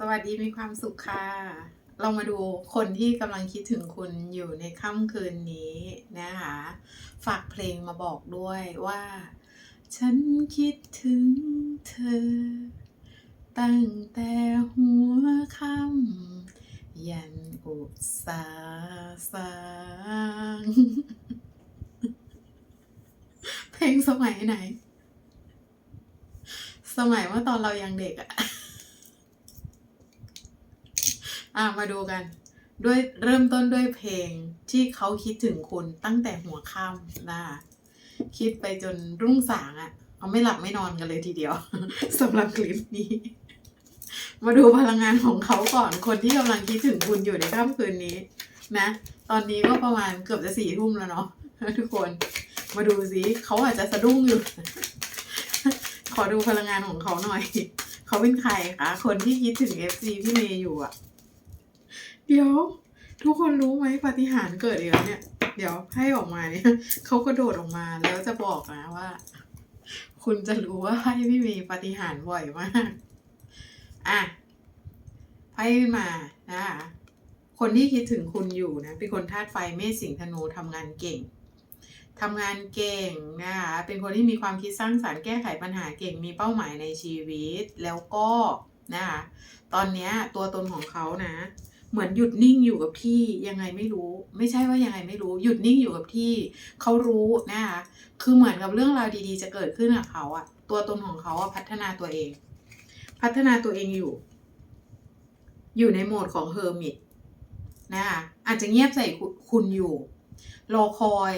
สวัสดีมีความสุขค่ะ เรามาดูคนที่กำลังคิดถึงคุณอยู่ในค่ำคืนนี้นะคะ ฝากเพลงมาบอกด้วยว่า ฉันคิดถึงเธอ ตั้งแต่หัวค่ำยันอุตสาสางเพลงสมัยไหน สมัยเมื่อตอนเรายังเด็กอะ อะมาดูกัน ด้วยเริ่มต้นด้วยเพลงที่เขาคิดถึงคุณตั้งแต่หัวค่ำนะคิดไปจนรุ่งสางอะ่ะ เอาไม่หลับไม่นอนกันเลยทีเดียวสำหรับคลิปนี้ มาดูพลังงานของเขาก่อนคนที่กำลังคิดถึงคุณอยู่ในค่ำคืนนี้ นะ ตอนนี้ก็ประมาณเกือบจะสี่ทุ่มแล้วเนาะทุกคน มาดูสิเขาอาจจะสะดุ้งอยู่ ขอดูพลังงานของเขาหน่อย เขาเป็นใครคะคนที่คิดถึง FC พี่เมย์อยู่อะ เดี๋ยว ทุกคนรู้ไหมปฏิหารเกิดอีกแล้วเนี่ย เดี๋ยวให้ออกมาเนี่ยเขาก็โดดออกมาแล้วจะบอกนะว่า คุณจะรู้ว่าให้พี่มย์ปฏิหารบ่อยมาก อะไพ่ขึ้นมานะคะคนที่คิดถึงคุณอยู่นะเป็นคนธาตุไฟเมษสิงห์ธนูทำงานเก่งทำงานเก่งนะคะเป็นคนที่มีความคิดสร้างสารรค์แก้ไขปัญหาเก่งมีเป้าหมายในชีวิต แล้วก็นะคะตอนนี้ตัวตนของเขานะ เหมือนหยุดนิ่งอยู่กับที่ยังไงไม่รู้ ไม่ใช่ว่ายังไงไม่รู้ หยุดนิ่งอยู่กับที่เขารู้นะคะคือเหมือนกับเรื่องราวดีๆ จะเกิดขึ้นกับเขาอะตัวตนของเขาอะพัฒนาตัวเอง พัฒนาตัวเองอยู่ อยู่ในโหมดของเฮอร์มิตนะคะอาจจะเงียบใส่คุณอยู่ รอคอย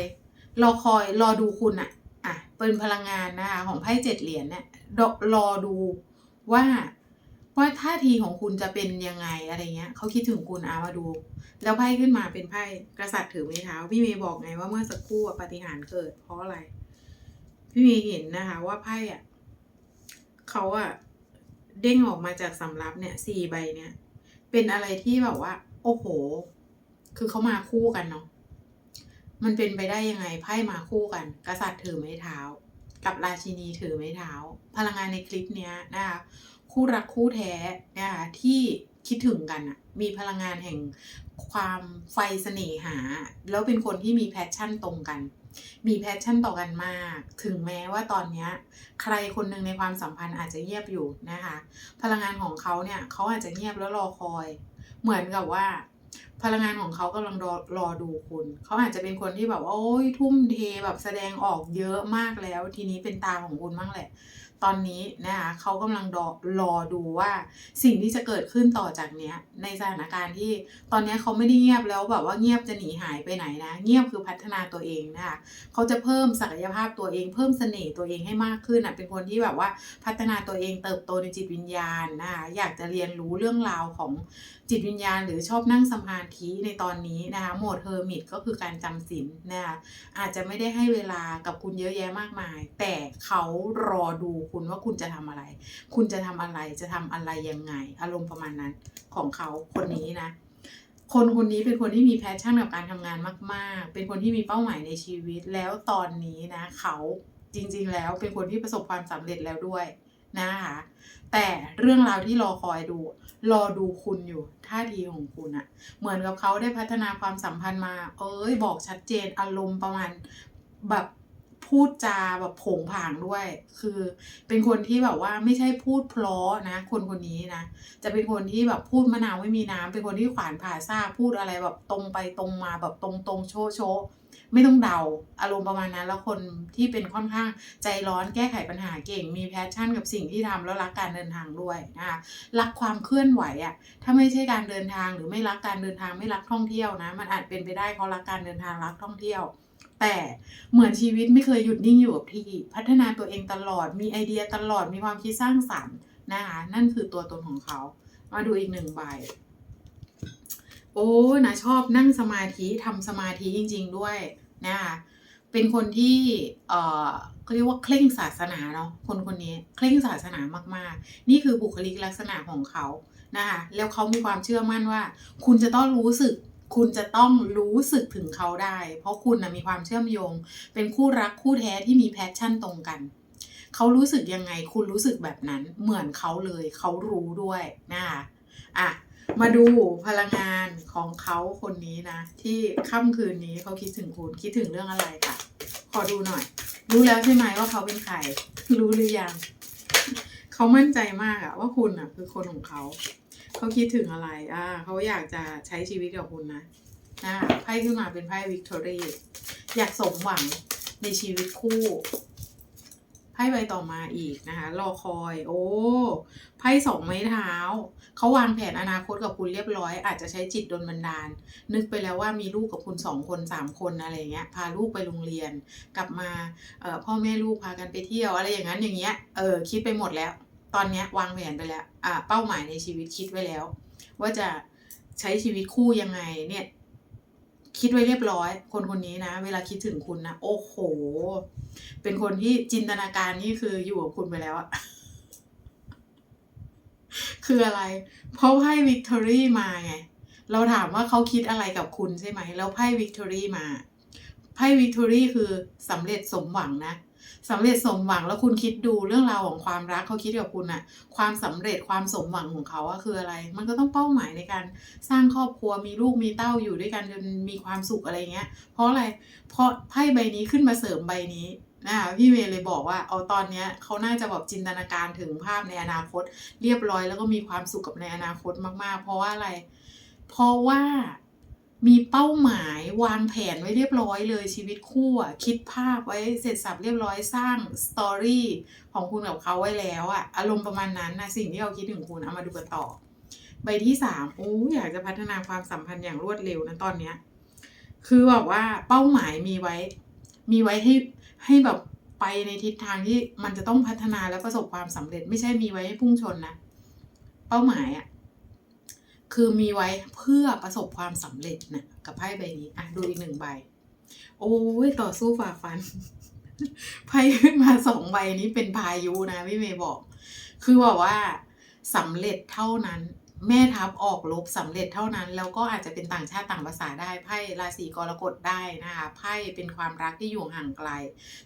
รอคอย รอดูคุณอะอะเป็นพลังงานนะคะของไพ่เจ็ดเหรียญเนี่ยรอดูว่า ว่าท่าทีของคุณจะเป็นยังไงอะไรเงี้ยเขาคิดถึงคุณอามาดู แล้วไพ่ขึ้นมาเป็นไพ่กษัตริย์ถือไม้เท้าพี่เมย์บอกไงว่าเมื่อสักครู่ปฏิหารเกิด เพราะอะไร พี่เมย์เห็นนะคะ ว่าไพ่อะเขาอะเด้งออกมาจากสำรับเนี่ยสี่ใบเนี่ย เป็นอะไรที่แบบว่า โอ้โห คือเขามาคู่กันเนาะมันเป็นไปได้ยังไงไพ่มาคู่กัน กษัตริย์ถือไม้เท้า กับราชินีถือไม้เท้า พลังงานในคลิปเนี้ยนะคะ คู่รักคู่แท้นะคะที่คิดถึงกันอะมีพลังงานแห่งความไฟเสน่หา แล้วเป็นคนที่มีแพชชั่นตรงกัน มีแพชชั่นต่อกันมาก ถึงแม้ว่าตอนนี้ใครคนหนึ่งในความสัมพันธ์อาจจะเงียบอยู่นะคะ พลังงานของเขาเนี่ยเขาอาจจะเงียบแล้วรอคอย เหมือนกับว่า พลังงานของเขากำลังรอรอดูคุณ เขาอาจจะเป็นคนที่แบบว่าโอ้ยทุ่มเทแบบแสดงออกเยอะมากแล้ว ทีนี้เป็นตาของคุณบ้างแหละ ตอนนี้นะคะเขากำลังรอรอดูว่าสิ่งที่จะเกิดขึ้นต่อจากเนี้ย ในสถานการณ์ที่ตอนนี้เขาไม่ได้เงียบแล้วแบบว่าเงียบจะหนีหายไปไหนนะ เงียบคือพัฒนาตัวเองนะคะเขาจะเพิ่มศักยภาพตัวเอง เพิ่มเสน่ห์ตัวเองให้มากขึ้นอะเป็นคนที่แบบว่าพัฒนาตัวเองเติบโตในจิตวิญญาณนะคะอยากจะเรียนรู้เรื่องราวของจิตวิญญาณ หรือชอบนั่งสมาธิในตอนนี้นะคะโหมดเฮอร์มิตก็คือการจำศีลนะคะอาจจะไม่ได้ให้เวลากับคุณเยอะแยะมากมาย แต่เขารอดูคุณว่าคุณจะทำอะไร คุณจะทำอะไรจะทำอะไรยังไง อารมณ์ประมาณนั้นของเขาคนนี้นะ คนคนนี้เป็นคนที่มีแพชชั่นกับการทำงานมาก ๆ เป็นคนที่มีเป้าหมายในชีวิต แล้วตอนนี้นะ เขาจริง ๆ แล้วเป็นคนที่ประสบความสำเร็จแล้วด้วยนะคะแต่เรื่องราวที่รอคอยดู รอดูคุณอยู่ท่าทีของคุณอะเหมือนกับเขาได้พัฒนาความสัมพันธ์มา เอ้ยบอกชัดเจนอารมณ์ประมาณแบบ พูดจาแบบผงผางด้วย คือเป็นคนที่แบบว่าไม่ใช่พูดเพราะนะ คนคนนี้นะ จะเป็นคนที่แบบพูดมะนาวไม่มีน้ำเป็นคนที่ขวานผ่าซ่าพูดอะไรแบบตรงไปตรงมาแบบตรงตรงๆโชโชไม่ต้องเดาอารมณ์ประมาณนั้น แล้วคนที่เป็นค่อนข้างใจร้อนแก้ไขปัญหาเก่ง มีแพชชั่นกับสิ่งที่ทำแล้วรักการเดินทางด้วยนะคะรักความเคลื่อนไหวอะ่ะถ้าไม่ใช่การเดินทางหรือไม่รักการเดินทางไม่รักท่องเที่ยวนะ มันอาจเป็นไปได้เขารักการเดินทางรักท่องเที่ยว แต่เหมือนชีวิตไม่เคยหยุดนิ่งอยู่กับที่ พัฒนาตัวเองตลอด มีไอเดียตลอด มีความคิดสร้างสรรค์นะคะ นั่นคือตัวตนของเขา มาดูอีกหนึ่งใบ โอ้นะชอบนั่งสมาธิทำสมาธิจริง ๆ ด้วยนะคะเป็นคนที่เอ่อเขาเรียกว่าเคร่งศาสนาเนาะคนคนนี้เคร่งศาสนามากๆ นี่คือบุคลิกลักษณะของเขานะคะแล้วเขามีความเชื่อมั่นว่า คุณจะต้องรู้สึก คุณจะต้องรู้สึกถึงเขาได้ เพราะคุณนะมีความเชื่อมโยง เป็นคู่รักคู่แท้ที่มีแพชชั่นตรงกัน เขารู้สึกยังไง คุณรู้สึกแบบนั้น เหมือนเขาเลย เขารู้ด้วยนะคะอะ มาดูพลังงานของเขาคนนี้นะ ที่ค่ำคืนนี้เขาคิดถึงคุณคิดถึงเรื่องอะไรคะขอดูหน่อย รู้แล้วใช่ไหมว่าเขาเป็นใคร รู้หรือยัง เขามั่นใจมากอะว่าคุณอะคือคนของเขา เขาคิดถึงอะไร อ่า เขาอยากจะใช้ชีวิตกับคุณนะนะไพ่ขึ้นมาเป็นไพ่วิกตอรี่อยากสมหวังในชีวิตคู่ไพ่ใบต่อมาอีกนะคะ รอคอย โอ้ไพ่สองไม้เท้าเขาวางแผนอนาคตกับคุณเรียบร้อย อาจจะใช้จิตดลบันดาล นึกไปแล้วว่ามีลูกกับคุณสองคนสามคนอะไรเงี้ยพาลูกไปโรงเรียน กลับมาเอ่อพ่อแม่ลูกพากันไปเที่ยวอะไรอย่างนั้นอย่างเงี้ยเออคิดไปหมดแล้ว ตอนนี้วางแผนไปแล้วอ่าเป้าหมายในชีวิตคิดไว้แล้ว ว่าจะใช้ชีวิตคู่ยังไงเนี่ย คิดไว้เรียบร้อย คนคนนี้นะ เวลาคิดถึงคุณนะโอ้โห เป็นคนที่จินตนาการนี่คืออยู่กับคุณไปแล้วอะคืออะไร เพราะไพ่วิกตอรี่มาไง เราถามว่าเขาคิดอะไรกับคุณใช่ไหม แล้วไพ่วิกตอรี่มา ไพ่วิกตอรี่คือสำเร็จสมหวังนะ สำเร็จสมหวังแล้วคุณคิดดูเรื่องราวของความรักเขาคิดกับคุณอะความสำเร็จความสมหวังของเขาอะคืออะไร มันก็ต้องเป้าหมายในการสร้างครอบครัวมีลูกมีเต้าอยู่ด้วยกันจนมีความสุขอะไรเงี้ย เพราะอะไร เพราะไพ่ใบนี้ขึ้นมาเสริมใบนี้นะพี่เมย์เลยบอกว่าเอาตอนเนี้ยเขาน่าจะแบบจินตนาการถึงภาพในอนาคต เรียบร้อยแล้วก็มีความสุขกับในอนาคตมากๆ เพราะว่าอะไร เพราะว่า มีเป้าหมายวางแผนไว้เรียบร้อยเลยชีวิตคู่อะคิดภาพไว้เสร็จสับเรียบร้อยสร้างสตอรี่ของคุณกับเขาไว้แล้วอะอารมณ์ประมาณนั้นนะสิ่งที่เราคิดถึงคุณเอามาดูกันต่อ ใบที่สามโอ้อยากจะพัฒนาความสัมพันธ์อย่างรวดเร็วนะตอนเนี้ยคือแบบว่าเป้าหมายมีไว้ มีไว้ให้ให้แบบไปในทิศทางที่มันจะต้องพัฒนาและประสบความสำเร็จ ไม่ใช่มีไว้ให้พุ่งชนนะเป้าหมายอะ่ะ คือมีไว้เพื่อประสบความสำเร็จนะกับไพ่ใบนี้อะดูอีกหนึ่งใบ โอ้ยต่อสู้ฝ่าฟันไพ่ขึ้นมาสองใบนี้เป็นพายุนะพี่เมย์บอก คือบอกว่าสำเร็จเท่านั้น แม่ทัพออกรบสำเร็จเท่านั้น แล้วก็อาจจะเป็นต่างชาติต่างภาษาได้ไพ่ราศีกรกฎได้นะคะไพ่เป็นความรักที่อยู่ห่างไกล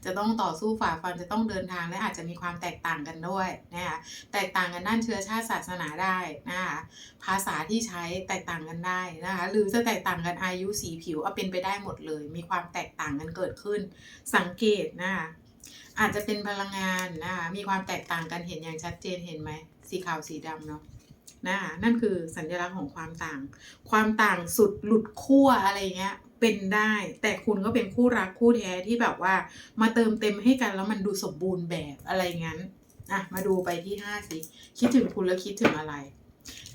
จะต้องต่อสู้ฝ่าฟันจะต้องเดินทางและอาจจะมีความแตกต่างกันด้วยนะคะแตกต่างกันด้านเชื้อชาติศาสนาได้นะคะภาษาที่ใช้แตกต่างกันได้นะคะหรือจะแตกต่างกันอายุสีผิวเอาเป็นไปได้หมดเลย มีความแตกต่างกันเกิดขึ้น สังเกตนะคะอาจจะเป็นพลังงานนะคะมีความแตกต่างกันเห็นอย่างชัดเจนเห็นไหมสีขาวสีดำเนาะ นะนั่นคือสัญลักษณ์ของความต่าง ความต่างสุดหลุดขั้วอะไรเงี้ยเป็นได้ แต่คุณก็เป็นคู่รักคู่แท้ที่แบบว่า มาเติมเต็มให้กันแล้วมันดูสมบูรณ์แบบอะไรงั้นอะมาดูไปที่ห้าสิคิดถึงคุณแล้วคิดถึงอะไร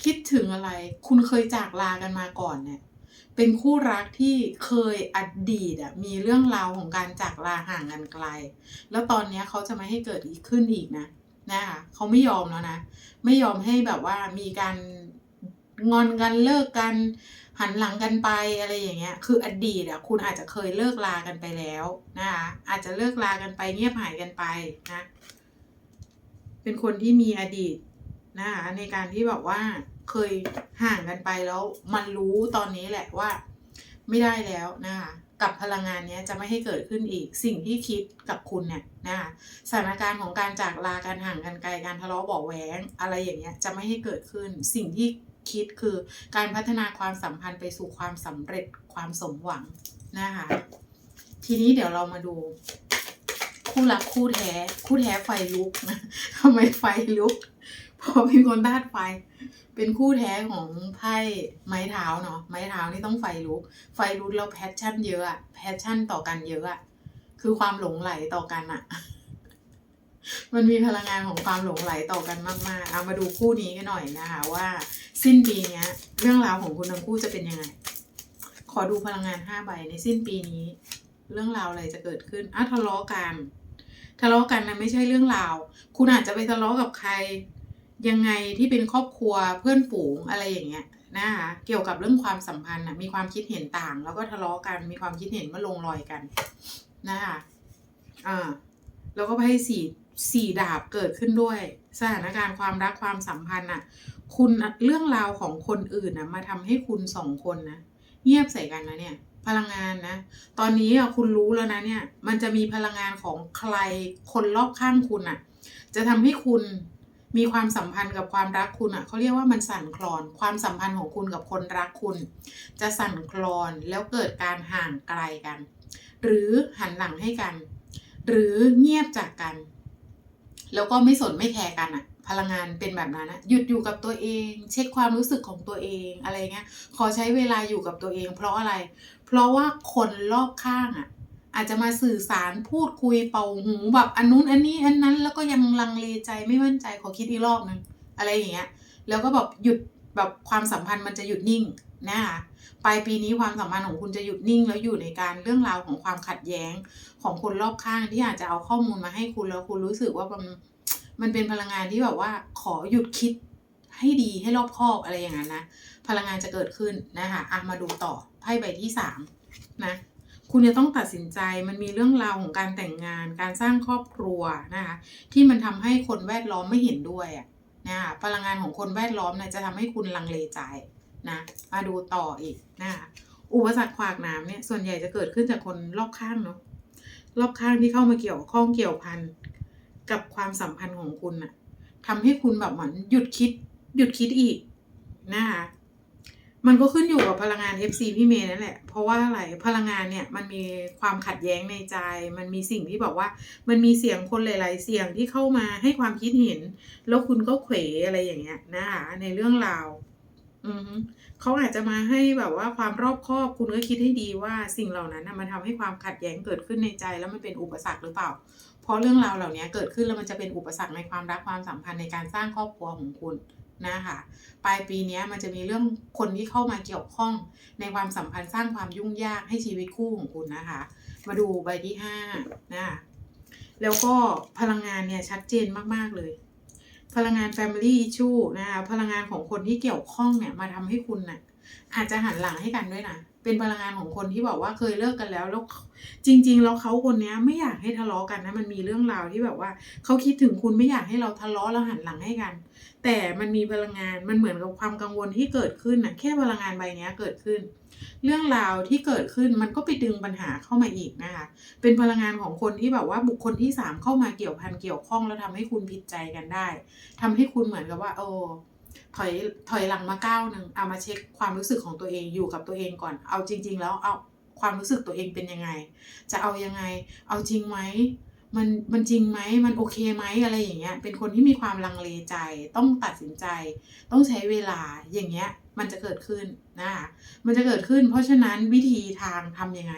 คิดถึงอะไร คุณเคยจากลากันมาก่อนเนี่ยเป็นคู่รักที่เคยอดีตอะมีเรื่องราวของการจากลาห่างกันไกล แล้วตอนนี้เขาจะไม่ให้เกิดอีกขึ้นอีกนะ นะคะเขาไม่ยอมแล้วนะ ไม่ยอมให้แบบว่ามีการงอนกันเลิกกัน หันหลังกันไปอะไรอย่างเงี้ย คืออดีตอะคุณอาจจะเคยเลิกลากันไปแล้วนะคะอาจจะเลิกลากันไปเงียบหายกันไปนะ เป็นคนที่มีอดีตนะคะในการที่แบบว่าเคยห่างกันไปแล้ว มันรู้ตอนนี้แหละว่า ไม่ได้แล้วนะคะ กับพลังงานนี้จะไม่ให้เกิดขึ้นอีก สิ่งที่คิดกับคุณเนี่ยนะคะสถานการณ์ของการจากลาการห่างกันไกลการทะเลาะเบาะแหวงอะไรอย่างเงี้ยจะไม่ให้เกิดขึ้น สิ่งที่คิดคือการพัฒนาความสัมพันธ์ไปสู่ความสำเร็จความสมหวังนะคะทีนี้เดี๋ยวเรามาดู คู่รักคู่แท้ คู่แท้ไฟลุกนะทำไมไฟลุก เพราะเป็นคนธาตุไฟ เป็นคู่แท้ของไพ่ไม้เท้าเนาะไม้เท้านี่ต้องไฟลุก ไฟลุกแล้วแพชชั่นเยอะอะแพชชั่นต่อกันเยอะอะคือความหลงไหลต่อกันอะมันมีพลังงานของความหลงไหลต่อกันมากๆ เอามาดูคู่นี้กันหน่อยนะคะ ว่า สิ้นปีเนี้ยเรื่องราวของคุณทั้งคู่จะเป็นยังไง ขอดูพลังงานห้าใบในสิ้นปีนี้ เรื่องราวอะไรจะเกิดขึ้นอะทะเลาะกันทะเลาะกันนะไม่ใช่เรื่องราว คุณอาจจะไปทะเลาะกับใคร ยังไงที่เป็นครอบครัวเพื่อนฝูงอะไรอย่างเงี้ยนะคะเกี่ยวกับเรื่องความสัมพันธ์นะมีความคิดเห็นต่าง แล้วก็ทะเลาะกันมีความคิดเห็นว่าลงรอยกันนะคะอ่าแล้วก็ให้สี่สี่ดาบเกิดขึ้นด้วย สถานการณ์ความรักความสัมพันธ์อะ คุณเรื่องราวของคนอื่นนะมาทำให้คุณสองคนนะเงียบใส่กันนะเนี่ย พลังงานนะ ตอนนี้อะคุณรู้แล้วนะเนี่ย มันจะมีพลังงานของใครคนรอบข้างคุณอะ จะทำให้คุณ มีความสัมพันธ์กับความรักคุณอะเขาเรียกว่ามันสั่นคลอน ความสัมพันธ์ของคุณกับคนรักคุณ จะสั่นคลอนแล้วเกิดการห่างไกลกัน หรือหันหลังให้กัน หรือเงียบจากกัน แล้วก็ไม่สนไม่แคร์กันอะพลังงานเป็นแบบนั้นอะหยุดอยู่กับตัวเอง เช็คความรู้สึกของตัวเองอะไรเงี้ยขอใช้เวลาอยู่กับตัวเอง เพราะอะไร เพราะว่าคนรอบข้างอะ อาจจะมาสื่อสารพูดคุยเป่าหูแบบอันนู้นอันนี้อันนั้น แล้วก็ยังลังเลใจไม่มั่นใจขอคิดอีกรอบนึงอะไรอย่างเงี้ยแล้วก็แบบหยุดแบบความสัมพันธ์มันจะหยุดนิ่งนะคะปลายปีนี้ความสัมพันธ์ของคุณจะหยุดนิ่ง แล้วอยู่ในการเรื่องราวของความขัดแย้งของคนรอบข้างที่อาจจะเอาข้อมูลมาให้คุณแล้วคุณรู้สึกว่ามันมันเป็นพลังงานที่แบบว่าขอหยุดคิดให้ดีให้รอบคอบอะไรอย่างนั้นนะพลังงานจะเกิดขึ้นนะคะอะมาดูต่อไพ่ใบที่สามนะ คุณจะต้องตัดสินใจมันมีเรื่องราวของการแต่งงาน การสร้างครอบครัวนะคะที่มันทำให้คนแวดล้อมไม่เห็นด้วยอะนะคะพลังงานของคนแวดล้อมเนี่ยจะทำให้คุณลังเลใจนะมาดูต่ออีกนะคะอุปสรรคขวากน้ำเนี่ยส่วนใหญ่จะเกิดขึ้นจากคนรอบข้างเนาะรอบข้างที่เข้ามาเกี่ยวข้องเกี่ยวพันกับความสัมพันธ์ของคุณน่ะทำให้คุณแบบเหมือนหยุดคิด หยุดคิดอีกนะคะ มันก็ขึ้นอยู่กับพลังงาน FC พี่เมย์นั่นแหละ เพราะว่าอะไร พลังงานเนี่ยมันมีความขัดแย้งในใจ มันมีสิ่งที่บอกว่า มันมีเสียงคนหลาย ๆ เสียงที่เข้ามาให้ความคิดเห็น แล้วคุณก็เขวอะไรอย่างเงี้ยนะคะในเรื่องราวอือเขาอาจจะมาให้แบบว่าความรอบคอบคุณก็คิดให้ดีว่าสิ่งเหล่านั้นนะมันทำให้ความขัดแย้งเกิดขึ้นในใจ แล้วมันเป็นอุปสรรคหรือเปล่า เพราะเรื่องราวเหล่านี้เกิดขึ้นแล้วมันจะเป็นอุปสรรคในความรักความสัมพันธ์ในการสร้างครอบครัวของคุณ นะคะปลายปีนี้มันจะมีเรื่องคนที่เข้ามาเกี่ยวข้องในความสัมพันธ์สร้างความยุ่งยากให้ชีวิตคู่ของคุณนะคะ มาดูใบที่ห้านะะแล้วก็พลังงานเนี่ยชัดเจนมาก ๆ เลย พลังงาน Family Issue นะคะพลังงานของคนที่เกี่ยวข้องเนี่ยมาทำให้คุณน่ะอาจจะหันหลังให้กันด้วยนะ เป็นพลังงานของคนที่บอกว่าเคยเลิกกันแล้วแล้วจริง ๆ แล้วเขาคนนี้ไม่อยากให้ทะเลาะกันนะมันมีเรื่องราวที่แบบว่าเขาคิดถึงคุณไม่อยากให้เราทะเลาะแล้วหันหลังให้กัน แต่มันมีพลังงานมันเหมือนกับความกังวลที่เกิดขึ้นนะแค่พลังงานใบเนี้ยเกิดขึ้น เรื่องราวที่เกิดขึ้นมันก็ไปดึงปัญหาเข้ามาอีกนะคะเป็นพลังงานของคนที่แบบว่าบุคคลที่สามเข้ามาเกี่ยวพันเกี่ยวข้องแล้วทำให้คุณผิดใจกันได้ทำให้คุณเหมือนกับว่าโอ้ ถอยถอยหลังมาก้าวหนึ่งเอามาเช็คความรู้สึกของตัวเองอยู่กับตัวเองก่อน เอาจริง ๆ แล้วเอาความรู้สึกตัวเองเป็นยังไง จะเอายังไง เอาจริงไหมมันมันจริงไหมมันโอเคไหมอะไรอย่างเงี้ย เป็นคนที่มีความลังเลใจ ต้องตัดสินใจ ต้องใช้เวลาอย่างเงี้ย มันจะเกิดขึ้นนะคะมันจะเกิดขึ้น เพราะฉะนั้นวิธีทางทำยังไง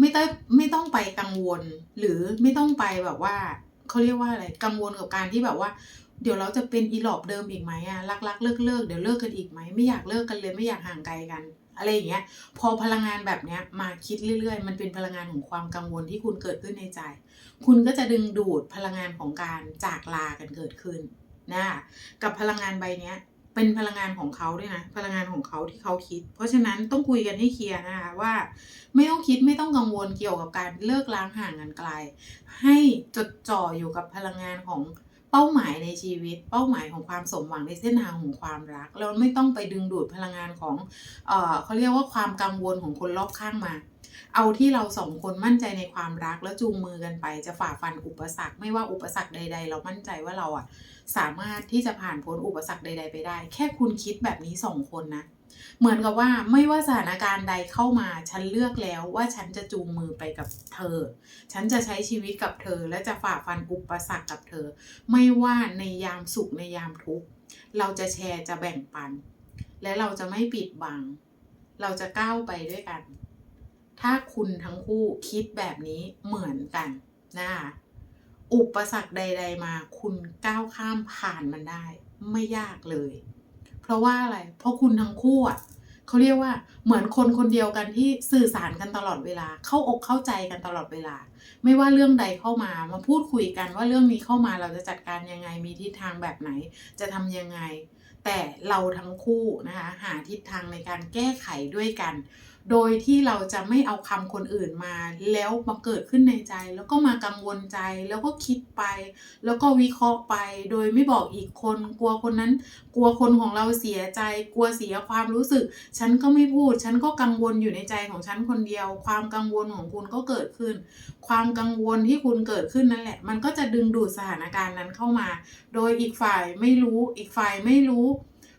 ไม่ต้องไม่ต้องไปกังวล หรือไม่ต้องไปแบบว่าเขาเรียกว่าอะไรกังวลกับการที่แบบว่า เดี๋ยวเราจะเป็นอีหลอบเดิมอีกไหมอะรักรักเลิกเลิกเดี๋ยวเลิกกันอีกไหมไม่อยากเลิกกันเลยไม่อยากห่างไกลกัน อะไรอย่างเงี้ย พอพลังงานแบบเนี้ยมาคิดเรื่อย ๆ มันเป็นพลังงานของความกังวลที่คุณเกิดขึ้นในใจ คุณก็จะดึงดูดพลังงานของการจากลากันเกิดขึ้นนะคะกับพลังงานใบเนี้ยเป็นพลังงานของเขาด้วยนะ พลังงานของเขาที่เขาคิด เพราะฉะนั้นต้องคุยกันให้เคลียร์นะคะว่า ไม่ต้องคิดไม่ต้องกังวลเกี่ยวกับการเลิกล้างห่างกันไกล ให้จดจ่ออยู่กับพลังงานของ เป้าหมายในชีวิต เป้าหมายของความสมหวังในเส้นทางของความรักเราไม่ต้องไปดึงดูดพลังงานของเอ่อเขาเรียกว่าความกังวลของคนรอบข้างมา เอาที่เราสองคนมั่นใจในความรักแล้วจูงมือกันไป จะฝ่าฟันอุปสรรค ไม่ว่าอุปสรรคใด ๆ เรามั่นใจว่าเราอะสามารถที่จะผ่านพ้นอุปสรรคใด ๆ ไปได้ แค่คุณคิดแบบนี้สองคนนะ เหมือนกับว่าไม่ว่าสถานการณ์ใดเข้ามาฉันเลือกแล้วว่าฉันจะจูงมือไปกับเธอ ฉันจะใช้ชีวิตกับเธอ และจะฝ่าฟันอุปสรรคกับเธอ ไม่ว่าในยามสุขในยามทุกข์เราจะแชร์จะแบ่งปัน และเราจะไม่ปิดบัง เราจะก้าวไปด้วยกัน ถ้าคุณทั้งคู่คิดแบบนี้เหมือนกันนะคะอุปสรรคใด ๆ มาคุณก้าวข้ามผ่านมันได้ ไม่ยากเลย เพราะว่าอะไร เพราะคุณทั้งคู่อะเขาเรียกว่าเหมือนคนคนเดียวกันที่สื่อสารกันตลอดเวลา เข้าอกเข้าใจกันตลอดเวลา ไม่ว่าเรื่องใดเข้ามามาพูดคุยกันว่าเรื่องนี้เข้ามาเราจะจัดการยังไงมีทิศทางแบบไหน จะทำยังไง แต่เราทั้งคู่นะคะหาทิศทางในการแก้ไขด้วยกัน โดยที่เราจะไม่เอาคำคนอื่นมา แล้วมาเกิดขึ้นในใจ แล้วก็มากังวลใจแล้วก็คิดไป แล้วก็วิเคราะห์ไป โดยไม่บอกอีกคน กลัวคนนั้น กลัวคนของเราเสียใจ กลัวเสียความรู้สึก ฉันก็ไม่พูด ฉันก็กังวลอยู่ในใจของฉันคนเดียว ความกังวลของคุณก็เกิดขึ้น ความกังวลที่คุณเกิดขึ้นนั่นแหละ มันก็จะดึงดูดสถานการณ์นั้นเข้ามา โดยอีกฝ่ายไม่รู้ อีกฝ่ายไม่รู้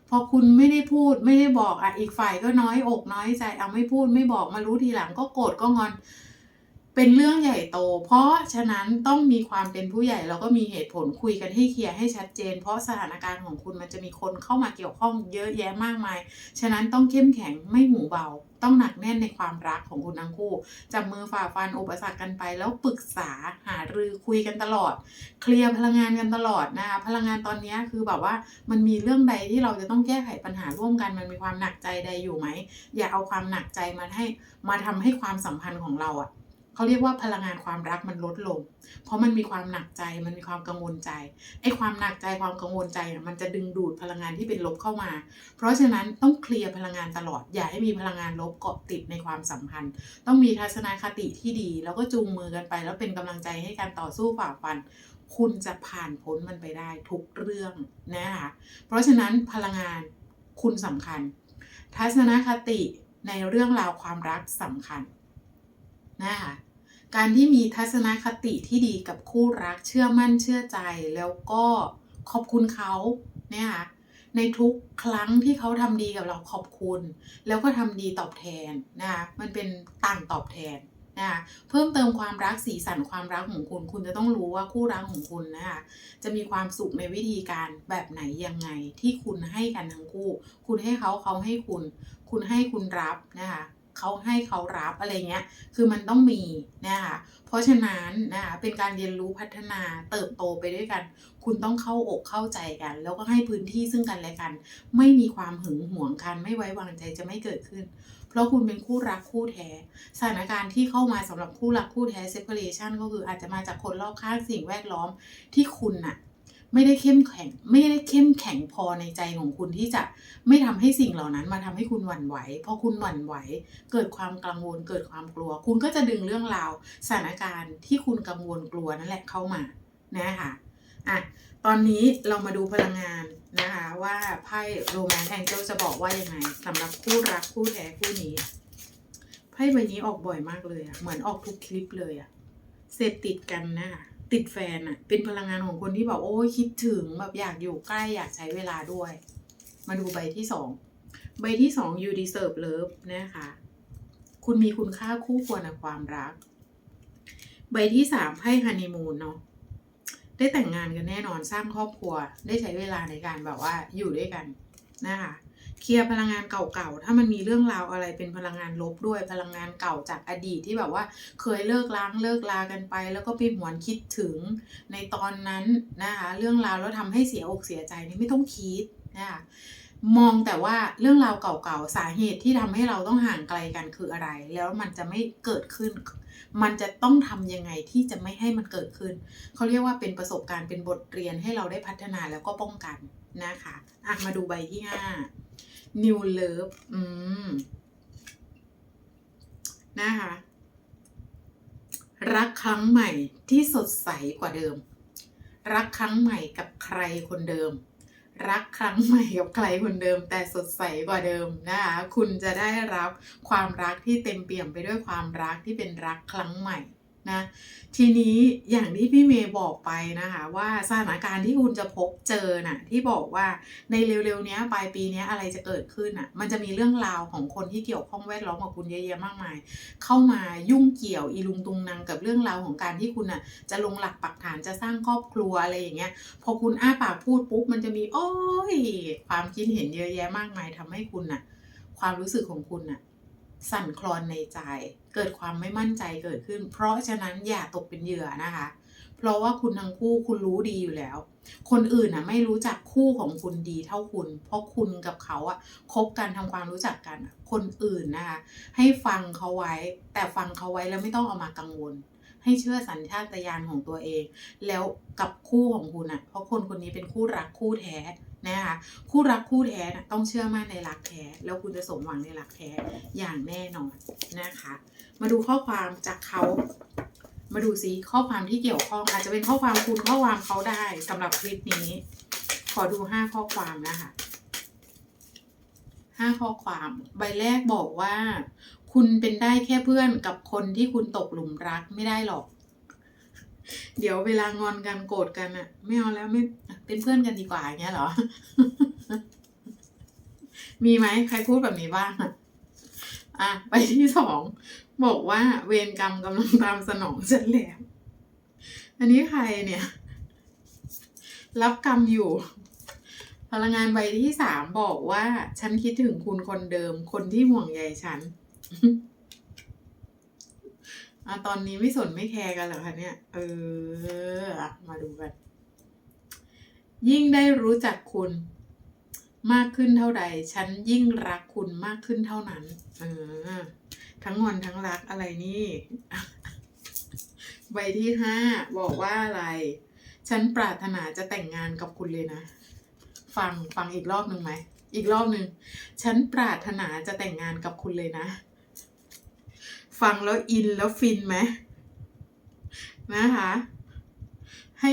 พอคุณไม่ได้พูดไม่ได้บอกอะอีกฝ่ายก็น้อยอกน้อยใจเอาไม่พูดไม่บอกมารู้ทีหลังก็โกรธก็งอน เป็นเรื่องใหญ่โต เพราะฉะนั้นต้องมีความเป็นผู้ใหญ่แล้วก็มีเหตุผลคุยกันให้เคลียร์ให้ชัดเจน เพราะสถานการณ์ของคุณมันจะมีคนเข้ามาเกี่ยวข้องเยอะแยะมากมาย ฉะนั้นต้องเข้มแข็งไม่หูเบา ต้องหนักแน่นในความรักของคุณทั้งคู่จับมือฝ่าฟันอุปสรรคกันไป แล้วปรึกษาหารือคุยกันตลอด เคลียร์พลังงานกันตลอดนะคะพลังงานตอนนี้คือแบบว่ามันมีเรื่องใดที่เราจะต้องแก้ไขปัญหาร่วมกัน มันมีความหนักใจใดอยู่ไหมอย่าเอาความหนักใจมาให้มาทำให้ความสัมพันธ์ของเราอะ เขาเรียกว่าพลังงานความรักมันลดลง เพราะมันมีความหนักใจมันมีความกังวลใจไอ้ความหนักใจความกังวลใจเนี่ยมันจะดึงดูดพลังงานที่เป็นลบเข้ามา เพราะฉะนั้นต้องเคลียร์พลังงานตลอด อย่าให้มีพลังงานลบเกาะติดในความสัมพันธ์ ต้องมีทัศนคติที่ดี แล้วก็จูงมือกันไป แล้วเป็นกำลังใจให้การต่อสู้ฝ่าฟัน คุณจะผ่านพ้นมันไปได้ทุกเรื่องนะคะเพราะฉะนั้นพลังงานคุณสำคัญ ทัศนคติในเรื่องราวความรักสำคัญนะคะ การที่มีทัศนคติที่ดีกับคู่รักเชื่อมั่นเชื่อใจแล้วก็ขอบคุณเขาเนี่ยค่ะในทุกครั้งที่เขาทำดีกับเราขอบคุณ แล้วก็ทำดีตอบแทนนะคะมันเป็นต่างตอบแทนนะคะเพิ่มเติมความรักสีสันความรักของคุณ คุณจะต้องรู้ว่าคู่รักของคุณนะคะจะมีความสุขในวิธีการแบบไหนยังไงที่คุณให้กันทั้งคู่ คุณให้เขาเขาให้คุณ คุณให้คุณรับนะคะ เขาให้เขารับอะไรเงี้ย คือมันต้องมีนะคะ เพราะฉะนั้นนะคะเป็นการเรียนรู้พัฒนาเติบโตไปด้วยกัน คุณต้องเข้าอกเข้าใจกัน แล้วก็ให้พื้นที่ซึ่งกันและกัน ไม่มีความหึงหวงกันไม่ไว้วางใจจะไม่เกิดขึ้น เพราะคุณเป็นคู่รักคู่แท้ สถานการณ์ที่เข้ามาสำหรับคู่รักคู่แท้ separation ก็คืออาจจะมาจากคนรอบข้างสิ่งแวดล้อมที่คุณน่ะ ไม่ได้เข้มแข็ง ไม่ได้เข้มแข็งพอในใจของคุณที่จะไม่ทำให้สิ่งเหล่านั้นมาทำให้คุณหวั่นไหวพอคุณหวั่นไหว เกิดความกังวล เกิดความกลัว คุณก็จะดึงเรื่องราวสถานการณ์ที่คุณกังวลกลัวนั่นแหละเข้ามานะคะอะตอนนี้เรามาดูพลังงานนะคะว่าไพ่โรแมนต์แองเจิลจะบอกว่ายังไงสำหรับคู่รักคู่แท้คู่นี้ไพ่ใบนี้ออกบ่อยมากเลยอะเหมือนออกทุกคลิปเลยอะเสพติดกันนะคะ ติดแฟนอะเป็นพลังงานของคนที่แบบโอ้ยคิดถึงแบบอยากอยู่ใกล้อยากใช้เวลาด้วย มาดูใบที่สองใบที่สอง you deserve love นะคะ คุณมีคุณค่าคู่ควรในความรัก ใบที่สามไพ่ฮันนีมูนเนาะได้แต่งงานกันแน่นอนสร้างครอบครัว ได้ใช้เวลาในการแบบว่าอยู่ด้วยกันนะคะ เคลียร์พลังงานเก่าๆ ถ้ามันมีเรื่องราวอะไรเป็นพลังงานลบด้วยพลังงานเก่าจากอดีตที่แบบว่าเคยเลิกล้างเลิกลากันไป แล้วก็ไปหวนคิดถึงในตอนนั้นนะคะเรื่องราวแล้วทำให้เสียอกเสียใจนี่ไม่ต้องคิดนะคะมองแต่ว่าเรื่องราวเก่าๆ สาเหตุที่ทำให้เราต้องห่างไกลกันคืออะไร แล้วมันจะไม่เกิดขึ้น มันจะต้องทำยังไงที่จะไม่ให้มันเกิดขึ้น เขาเรียกว่าเป็นประสบการณ์เป็นบทเรียนให้เราได้พัฒนาแล้วก็ป้องกันนะคะอะมาดูใบที่ห้า New Love อืม นะคะ รักครั้งใหม่ที่สดใสกว่าเดิม รักครั้งใหม่กับใครคนเดิม รักครั้งใหม่กับใครคนเดิม แต่สดใสกว่าเดิมนะคะ คุณจะได้รับความรักที่เต็มเปี่ยมไปด้วยความรักที่เป็นรักครั้งใหม่ นะทีนี้อย่างที่พี่เมย์บอกไปนะคะว่าสถานการณ์ที่คุณจะพบเจอน่ะที่บอกว่าในเร็วๆนี้ปลายปีนี้อะไรจะเกิดขึ้นอะมันจะมีเรื่องราวของคนที่เกี่ยวข้องแวดล้อมกับคุณเยอะแยะมากมาย เข้ามายุ่งเกี่ยวอีลุงตุงนางกับเรื่องราวของการที่คุณอะจะลงหลักปักฐานจะสร้างครอบครัวอะไรอย่างเงี้ยพอคุณอ้าปากพูดปุ๊บมันจะมีโอ้ยความคิดเห็นเยอะแยะมากมายทำให้คุณน่ะ ความรู้สึกของคุณน่ะ สั่นคลอนในใจ เกิดความไม่มั่นใจเกิดขึ้น เพราะฉะนั้นอย่าตกเป็นเหยื่อนะคะ เพราะว่าคุณทั้งคู่คุณรู้ดีอยู่แล้ว คนอื่นน่ะไม่รู้จักคู่ของคุณดีเท่าคุณ เพราะคุณกับเขาอะคบกันทำความรู้จักกันคนอื่นนะคะให้ฟังเขาไว้ แต่ฟังเขาไว้แล้วไม่ต้องเอามากังวล ให้เชื่อสัญชาตญาณของตัวเอง แล้วกับคู่ของคุณอะเพราะคนคนนี้เป็นคู่รักคู่แท้ นะคะคู่รักคู่แท้นต้องเชื่อมั่นในรักแท้แล้วคุณจะสมหวังในรักแท้อย่างแน่นอนนะคะ มาดูข้อความจากเขา มาดูซิข้อความที่เกี่ยวข้องอาจจะเป็นข้อความคุณข้อความเขาได้สำหรับคลิปนี้ ขอดูห้าข้อความนะคะห้าข้อความใบแรกบอกว่า คุณเป็นได้แค่เพื่อนกับคนที่คุณตกหลุมรักไม่ได้หรอก เดี๋ยวเวลางอนกันโกรธกันอะไม่เอาแล้วไม่เป็นเพื่อนกันดีกว่าอย่างเงี้ยเหรอ มีไหมใครพูดแบบนี้บ้างอะอะไปที่สองบอกว่าเวรกรรมกำลังตามสนองฉันแล้วอันนี้ใครเนี่ย รับกรรมอยู่ พลังงานใบที่สามบอกว่า ฉันคิดถึงคุณคนเดิม คนที่ห่วงใยฉัน อะตอนนี้ไม่สนไม่แคร์กันเหรอคะเนี่ย เอออะมาดูกัน ยิ่งได้รู้จักคุณ มากขึ้นเท่าใด ฉันยิ่งรักคุณมากขึ้นเท่านั้น เออ ทั้งงอนทั้งรักอะไรนี่ใบที่ห้าบอกว่าอะไร ฉันปรารถนาจะแต่งงานกับคุณเลยนะ ฟังฟังอีกรอบหนึ่งไหม อีกรอบหนึ่ง ฉันปรารถนาจะแต่งงานกับคุณเลยนะ ฟังแล้วอินแล้วฟินไหมนะคะ ให้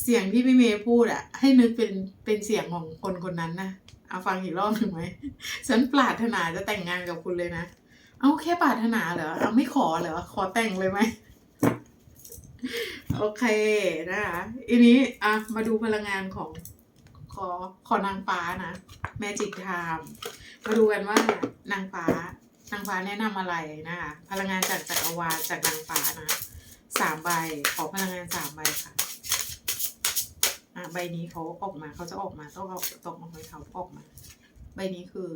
เสียงที่พี่เมย์พูดอะให้นึกเป็นเป็นเสียงของคนคนนั้นนะเอาฟังอีกรอบหนึ่งไหมฉันปรารถนาจะแต่งงานกับคุณเลยนะเอาแค่ปรารถนาเหรอเอาไม่ขอเหรอขอแต่งเลยไหมโอเคนะคะอันนี้อะมาดูพลังงานของขอขอนางฟ้านะแมจิกไทม์มาดูกันว่านางฟ้า นางฟ้าแนะนำอะไรนะคะพลังงานจากจักรวาลจากนางฟ้านะสามใบขอพลังงานสามใบค่ะอะใบนี้เขาออกมาเขาจะออกมาต้องเอาต้องเอาให้เขาออกมา ใบนี้คือ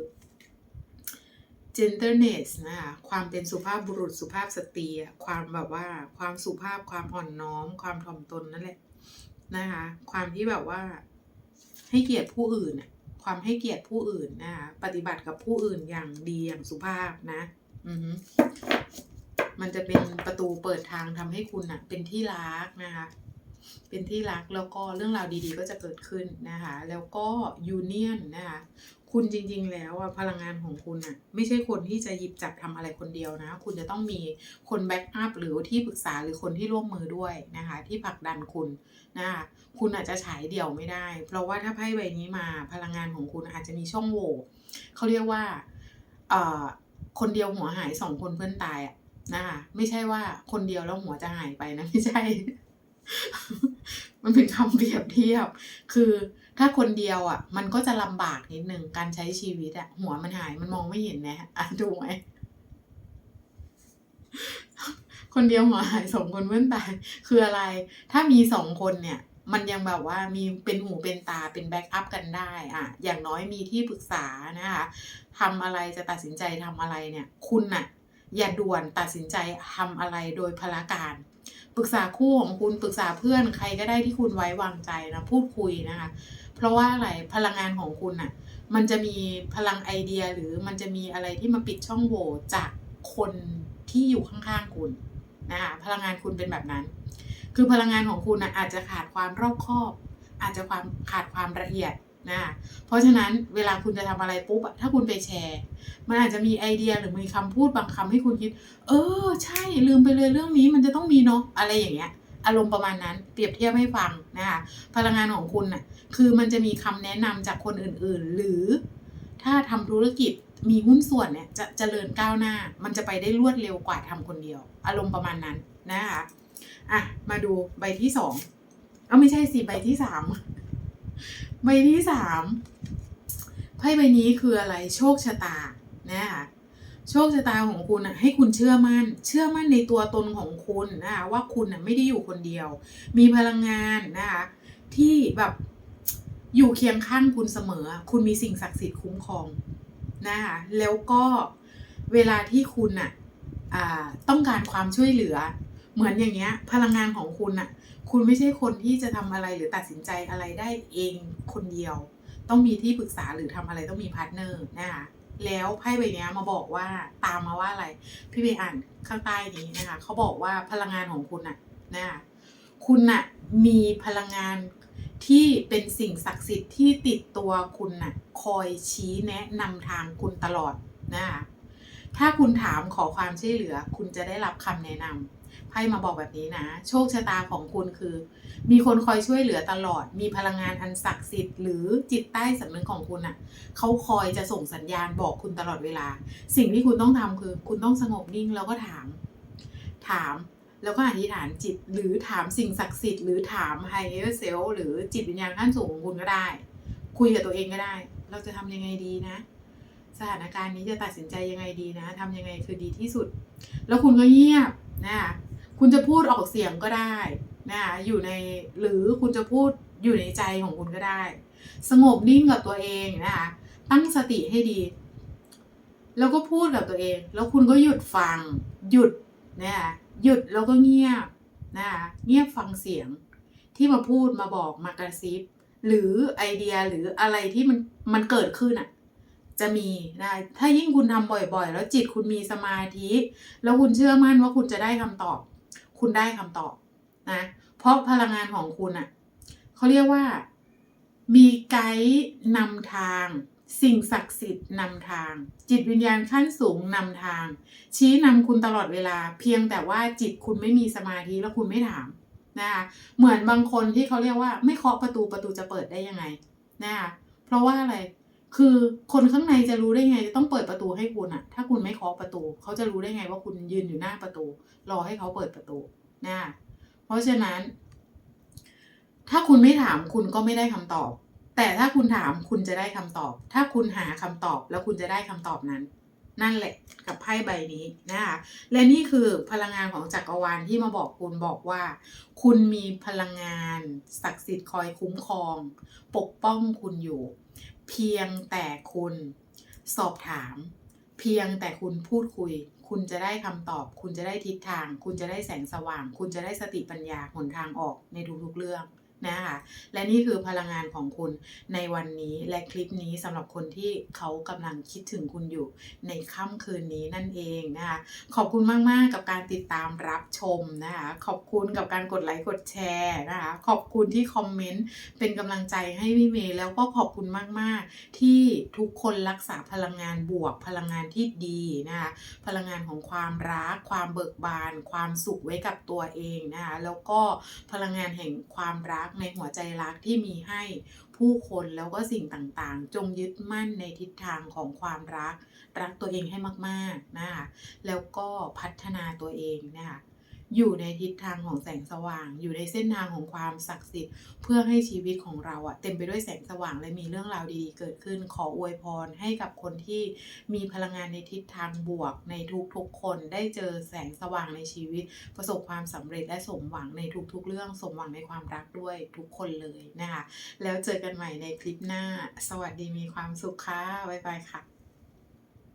gentleness นะคะความเป็นสุภาพบุรุษสุภาพสตรีความแบบว่า ความสุภาพความอ่อนน้อม ความถ่อมตนนั่นแหละนะคะ ความที่แบบว่า ให้เกียรติผู้อื่นอะ ความให้เกียรติผู้อื่นนะคะปฏิบัติกับผู้อื่นอย่างดีอย่างสุภาพนะ อือมันจะเป็นประตูเปิดทางทำให้คุณอะเป็นที่รักนะคะ เป็นที่รักแล้วก็เรื่องราวดีๆ ก็จะเกิดขึ้นนะคะ แล้วก็ยูเนียนนะคะคุณจริงๆ แล้วอะพลังงานของคุณอะไม่ใช่คนที่จะหยิบจับทำอะไรคนเดียวนะ คุณจะต้องมีคนแบ็กอัพหรือที่ปรึกษาหรือคนที่ร่วมมือด้วยนะคะ ที่ผลักดันคุณนะคะคุณอาจจะฉายเดี่ยวไม่ได้ เพราะว่าถ้าไพ่ใบนี้มาพลังงานของคุณอาจจะมีช่องโหว่เขาเรียกว่าเอ่อคนเดียวหัวหายสองคนเพื่อนตายอะนะคะไม่ใช่ว่าคนเดียวแล้วหัวจะหายไปนะไม่ใช่ มันเป็นคำเปรียบเทียบ คือถ้าคนเดียวอะ มันก็จะลำบากนิดนึงการใช้ชีวิตอะ หัวมันหายมันมองไม่เห็นนะอะดูไหมคนเดียวหัวหายสองคนเพื่อนตายคืออะไร ถ้ามีสองคนเนี่ย มันยังแบบว่ามีเป็นหูเป็นตาเป็นแบ็กอัพกันได้อะอย่างน้อยมีที่ปรึกษานะคะทำอะไรจะตัดสินใจทำอะไรเนี่ย คุณน่ะ อย่าด่วนตัดสินใจทำอะไรโดยพละการ ปรึกษาคู่ของคุณปรึกษาเพื่อนใครก็ได้ที่คุณไว้วางใจนะพูดคุยนะคะ เพราะว่าอะไรพลังงานของคุณน่ะมันจะมีพลังไอเดียหรือมันจะมีอะไรที่มาปิดช่องโหว่จากคนที่อยู่ข้างๆคุณนะคะพลังงานคุณเป็นแบบนั้น คือพลังงานของคุณน่ะอาจจะขาดความรอบคอบ อาจจะความขาดความละเอียด นะเพราะฉะนั้นเวลาคุณจะทำอะไรปุ๊บอะถ้าคุณไปแชร์ มันอาจจะมีไอเดียหรือมีคำพูดบางคำให้คุณคิด เออ ใช่ลืมไปเลยเรื่องนี้มันจะต้องมีเนาะอะไรอย่างเงี้ย อารมณ์ประมาณนั้นเปรียบเทียบให้ฟังนะคะพลังงานของคุณน่ะคือมันจะมีคำแนะนำจากคนอื่นๆ หรือ ถ้าทำธุรกิจมีหุ้นส่วนเนี่ยจะเจริญก้าวหน้า มันจะไปได้รวดเร็วกว่าทำคนเดียว อารมณ์ประมาณนั้นนะคะอะมาดูใบที่สองเอาไม่ใช่สิใบที่สาม ใบที่สามไพ่ใบนี้คืออะไรโชคชะตานะคะโชคชะตาของคุณอะให้คุณเชื่อมั่น เชื่อมั่นในตัวตนของคุณนะคะว่าคุณอะไม่ได้อยู่คนเดียว มีพลังงานนะคะที่แบบอยู่เคียงข้างคุณเสมอ คุณมีสิ่งศักดิ์สิทธิ์คุ้มครองนะคะแล้วก็เวลาที่คุณน่ะอ่าต้องการความช่วยเหลือ เหมือนอย่างเงี้ย พลังงานของคุณน่ะ คุณไม่ใช่คนที่จะทำอะไรหรือตัดสินใจอะไรได้เองคนเดียว ต้องมีที่ปรึกษาหรือทำอะไรต้องมีพาร์ทเนอร์นะคะแล้วไพ่ใบนี้มาบอกว่าตามมาว่าอะไร พี่เบอ่านข้างใต้นี้นะคะเขาบอกว่าพลังงานของคุณน่ะนะคะคุณน่ะมีพลังงานที่เป็นสิ่งศักดิ์สิทธิ์ที่ติดตัวคุณน่ะคอยชี้แนะนำทางคุณตลอดนะคะถ้าคุณถามขอความช่วยเหลือ คุณจะได้รับคำแนะนำ พ่มาบอกแบบนี้นะ โชคชะตาของคุณคือ มีคนคอยช่วยเหลือตลอด มีพลังงานอันศักดิ์สิทธิ์หรือจิตใต้สำนึกของคุณอะเขาคอยจะส่งสัญญาณบอกคุณตลอดเวลา สิ่งที่คุณต้องทำคือ คุณต้องสงบนิ่งแล้วก็ถาม ถามแล้วก็อธิษฐานจิตหรือถามสิ่งศักดิ์สิทธิ์หรือถาม higher self หรือจิตวิญญาณขั้นสูงของคุณก็ได้ คุยกับตัวเองก็ได้ เราจะทำยังไงดีนะ สถานการณ์นี้จะตัดสินใจยังไงดีนะทำยังไงคือดีที่สุด แล้วคุณก็เงียบนะ คุณจะพูดออกเสียงก็ได้นะคะอยู่ในหรือคุณจะพูดอยู่ในใจของคุณก็ได้ สงบนิ่งกับตัวเองนะคะตั้งสติให้ดี แล้วก็พูดกับตัวเอง แล้วคุณก็หยุดฟัง หยุดนะคะหยุดแล้วก็เงียบนะคะเงียบฟังเสียงที่มาพูดมาบอกมากระซิบ หรือไอเดียหรืออะไรที่มันมันเกิดขึ้นอะจะมีนะถ้ายิ่งคุณทำบ่อยๆ แล้วจิตคุณมีสมาธิ แล้วคุณเชื่อมั่นว่าคุณจะได้คำตอบ คุณได้คำตอบนะ เพราะพลังงานของคุณอะเขาเรียกว่า มีไกด์นำทาง สิ่งศักดิ์สิทธิ์นำทาง จิตวิญญาณขั้นสูงนำทาง ชี้นำคุณตลอดเวลา เพียงแต่ว่าจิตคุณไม่มีสมาธิแล้วคุณไม่ถามนะคะเหมือนบางคนที่เขาเรียกว่า ไม่เคาะประตูประตูจะเปิดได้ยังไงนะคะเพราะว่าอะไร คือคนข้างในจะรู้ได้ไง จะต้องเปิดประตูให้คุณอะถ้าคุณไม่เคาะประตู เขาจะรู้ได้ไงว่าคุณยืนอยู่หน้าประตู รอให้เขาเปิดประตูนะคะเพราะฉะนั้น ถ้าคุณไม่ถามคุณก็ไม่ได้คำตอบ แต่ถ้าคุณถามคุณจะได้คำตอบ ถ้าคุณหาคำตอบแล้วคุณจะได้คำตอบนั้น นั่นแหละกับไพ่ใบนี้นะคะและนี่คือพลังงานของจักรวาลที่มาบอกคุณบอกว่า คุณมีพลังงานศักดิ์สิทธิ์คอยคุ้มครอง ปกป้องคุณอยู่ เพียงแต่คุณสอบถาม เพียงแต่คุณพูดคุย คุณจะได้คำตอบ คุณจะได้ทิศทาง คุณจะได้แสงสว่าง คุณจะได้สติปัญญาหนทางออกในทุกๆเรื่อง นะคะและนี่คือพลังงานของคุณในวันนี้และคลิปนี้สำหรับคนที่เขากำลังคิดถึงคุณอยู่ในค่ำคืนนี้นั่นเองนะคะขอบคุณมากๆกับการติดตามรับชมนะคะขอบคุณกับการกดไลค์กดแชร์นะคะขอบคุณที่คอมเมนต์เป็นกำลังใจให้พี่เมย์แล้วก็ขอบคุณมากๆ ที่ทุกคนรักษาพลังงานบวก พลังงานที่ดีนะคะพลังงานของความรัก ความเบิกบาน ความสุขไว้กับตัวเองนะคะแล้วก็พลังงานแห่งความรักในหัวใจรักที่มีให้ผู้คนแล้วก็สิ่งต่างๆ จงยึดมั่นในทิศทางของความรัก รักตัวเองให้มากๆนะคะแล้วก็พัฒนาตัวเองนะคะ อยู่ในทิศทางของแสงสว่าง อยู่ในเส้นทางของความศักดิ์สิทธิ์ เพื่อให้ชีวิตของเราอะเต็มไปด้วยแสงสว่างและมีเรื่องราวดีๆ เกิดขึ้น ขออวยพรให้กับคนที่มีพลังงานในทิศทางบวก ในทุกๆคนได้เจอแสงสว่างในชีวิต ประสบความสำเร็จและสมหวังในทุกๆ เรื่องสมหวังในความรักด้วยทุกคนเลยนะคะแล้วเจอกันใหม่ในคลิปหน้า สวัสดีมีความสุขค่ะบ๊ายบายค่ะ